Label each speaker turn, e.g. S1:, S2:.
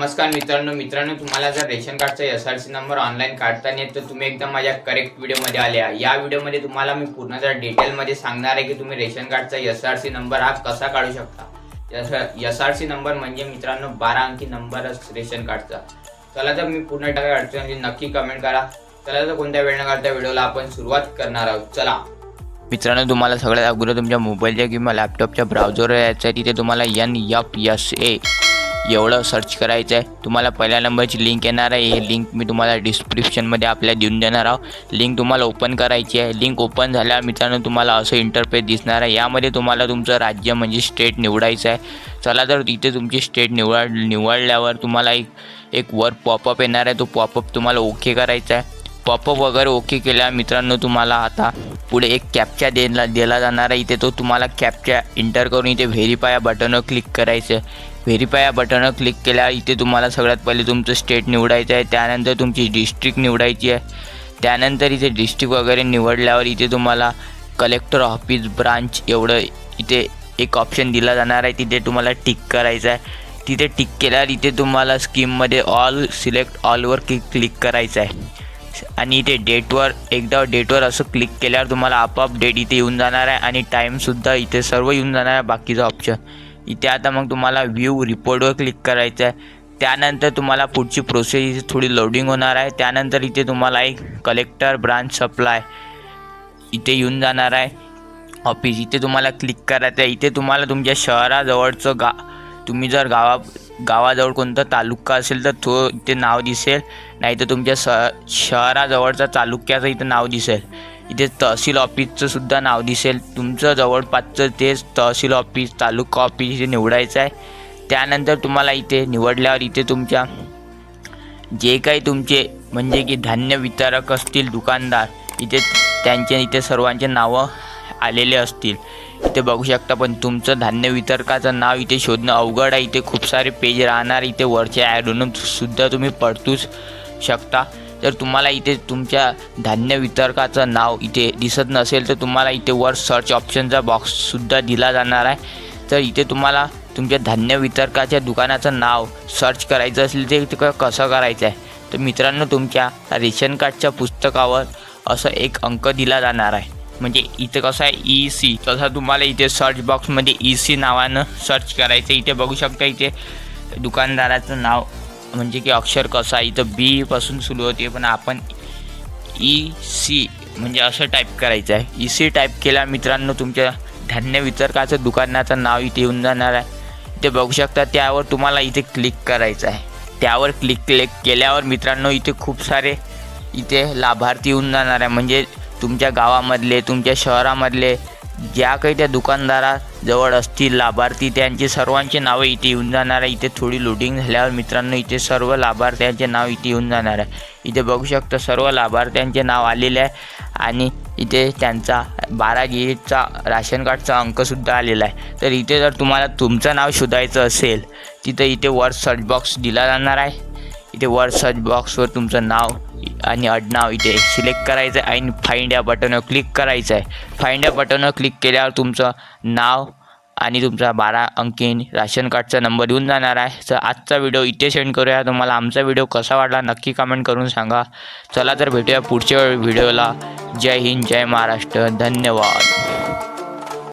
S1: नमस्कार मित्रांनो मित्रांनो तुम्हाला जर रेशन कार्डचा S R C number online काढता नाही येत तर तुम्ही एकदम माझ्या करेक्ट व्हिडिओमध्ये आले आहे. या व्हिडिओमध्ये तुम्हाला मी पूर्ण जर डिटेलमध्ये सांगणार आहे की तुम्ही रेशन कार्डचा एस आर सी नंबर हा कसा काढू शकता. एस आर सी नंबर म्हणजे मित्रांनो बारा अंकी नंबर रेशन कार्डचा. चला तर मी पूर्ण टाका अडचणी नक्की कमेंट करा. चला तर कोणत्या वेळ न करता व्हिडिओला आपण सुरुवात करणार आहोत. चला. मित्रांनो तुम्हाला सगळ्यात अगोदर तुमच्या मोबाईलच्या किंवा लॅपटॉपच्या ब्राउझर यायचं आहे तिथे तुम्हाला एन एफ एस ए एवढं सर्च करायचं आहे तुम्हाला पहिल्या नंबरची लिंक येणार आहे. ही लिंक मी तुम्हाला डिस्क्रिप्शनमध्ये आपल्या देऊन देणार आहोत. लिंक तुम्हाला ओपन करायची आहे. लिंक ओपन झाल्यावर मित्रांनो तुम्हाला असं इंटरफेस दिसणार आहे. यामध्ये तुम्हाला तुमचं राज्य म्हणजे स्टेट निवडायचं आहे. चला तर तिथे तुमची स्टेट निवड निवडल्यावर तुम्हाला एक एक वर पॉपअप येणार आहे. तो पॉपअप तुम्हाला ओके करायचा आहे. पॉपअप वगैरे ओके केल्या मित्रांनो तुम्हाला आता पुढे एक कॅप्चा दिला दिला जाणार आहे. इथे तो तुम्हाला कॅपच्या इंटर करून इथे व्हेरीफाय बटनवर क्लिक करायचं आहे. व्हेरीफाय या बटनवर क्लिक केल्यावर इथे तुम्हाला सगळ्यात पहिले तुमचं स्टेट निवडायचं आहे. त्यानंतर तुमची डिस्ट्रिक्ट निवडायची आहे. त्यानंतर इथे डिस्ट्रिक्ट वगैरे निवडल्यावर इथे तुम्हाला कलेक्टर ऑफिस ब्रांच एवढं इथे एक ऑप्शन दिला जाणार आहे. तिथे तुम्हाला टिक करायचं आहे. तिथे टिक केल्यावर इथे तुम्हाला स्कीममध्ये ऑल सिलेक्ट ऑलवर क्लिक क्लिक करायचं आहे. आणि इथे डेटवर एकदा डेटवर असं क्लिक केल्यावर तुम्हाला आपोआप डेट इथे येऊन जाणार आहे. आणि टाईमसुद्धा इथे सर्व येऊन जाणार आहे. बाकीचं ऑप्शन इथे आता मग तुम्हाला व्ह्यू रिपोर्टवर क्लिक करायचं आहे. त्यानंतर तुम्हाला पुढची प्रोसेस इथे थोडी लोडिंग होणार आहे. त्यानंतर इथे तुम्हाला एक कलेक्टर ब्रांच सप्लाय इथे येऊन जाणार आहे. ऑफिस इथे तुम्हाला क्लिक करायचं आहे. इथे तुम्हाला तुमच्या शहराजवळचं गा तुम्ही जर गावा गावाजवळ कोणता तालुका असेल तर तो इथे नाव दिसेल. नाही तर तुमच्या स शहराजवळचा तालुक्याचं इथं नाव दिसेल. इथे तहसील ऑफिसचं सुद्धा नाव दिसेल. तुमचं जवळपासचं तेच तहसील ऑफिस तालुका ऑफिस इथे निवडायचं आहे त्यानंतर तुम्हाला इथे निवडल्यावर इथे तुमच्या जे काही तुमचे म्हणजे की धान्य वितरक असतील दुकानदार इथे त्यांचे इथे सर्वांचे नावं आलेले असतील. इथे बघू शकता पण तुमचं धान्य वितरकाचं नाव इथे शोधणं अवघड आहे. इथे खूप सारे पेज राहणार इथे वरच्या ॲडून सुद्धा तुम्ही पडतूच शकता. जर तुम्हाला इथे तुमच्या धान्य वितरकाचं नाव इथे दिसत नसेल तर तुम्हाला इथे वर सर्च ऑप्शनचा बॉक्ससुद्धा दिला जाणार आहे. तर इथे तुम्हाला तुमच्या धान्य वितरकाच्या दुकानाचं नाव सर्च करायचं असेल ते क- कसं करायचं आहे? तर मित्रांनो तुमच्या रेशन कार्डच्या पुस्तकावर असं एक अंक दिला जाणार आहे. म्हणजे इथे कसं आहे? ई सी तसं तुम्हाला इथे सर्च बॉक्समध्ये ई सी नावानं सर्च करायचं इथे बघू शकता इथे दुकानदाराचं नाव म्हणजे की अक्षर कसं आहे इथं बी पासून सुरू होते पण आपण e, ई सी म्हणजे असं टाईप करायचं आहे. ई सी टाईप केला मित्रांनो तुमच्या धान्य वितरकाचं दुकानाचं नाव इथे येऊन जाणार आहे. इथे बघू शकता त्यावर तुम्हाला इथे क्लिक करायचं आहे. त्यावर क्लिक क्लिक केल्यावर मित्रांनो इथे खूप सारे इथे लाभार्थी येऊन जाणार आहे. म्हणजे तुमच्या गावामधले तुमच्या शहरामधले ज्या काही त्या जवळ असतील लाभार्थी त्यांचे सर्वांचे नावं इथे येऊन जाणार आहे. इथे थोडी लोडिंग झाल्यावर मित्रांनो इथे सर्व लाभार्थ्यांचे नाव इथे येऊन जाणार आहे. इथे बघू शकता सर्व लाभार्थ्यांचे नाव आलेले आहे आणि इथे त्यांचा बारा गिरीचा राशन कार्डचा अंकसुद्धा आलेला आहे. तर इथे जर तुम्हाला तुमचं नाव शोधायचं असेल तिथं इथे वर सर्च बॉक्स दिला जाणार आहे. इथे वर सर्च बॉक्सवर तुमचं नाव आणि आडनाव इथे सिलेक्ट करायचं आहे आणि फाइंड या बटनवर क्लिक करायचं आहे फाइंड या बटनवर क्लिक केल्यावर तुमचं नाव आणि तुमचा बारा अंकी राशन कार्डचा नंबर येऊन जाणार आहे. तर आजचा व्हिडिओ इथे सेंड करूया. तुम्हाला आमचा व्हिडिओ कसा वाटला नक्की कमेंट करून सांगा. चला तर भेटूया पुढच्या व्हिडिओला जय हिंद जय महाराष्ट्र. धन्यवाद.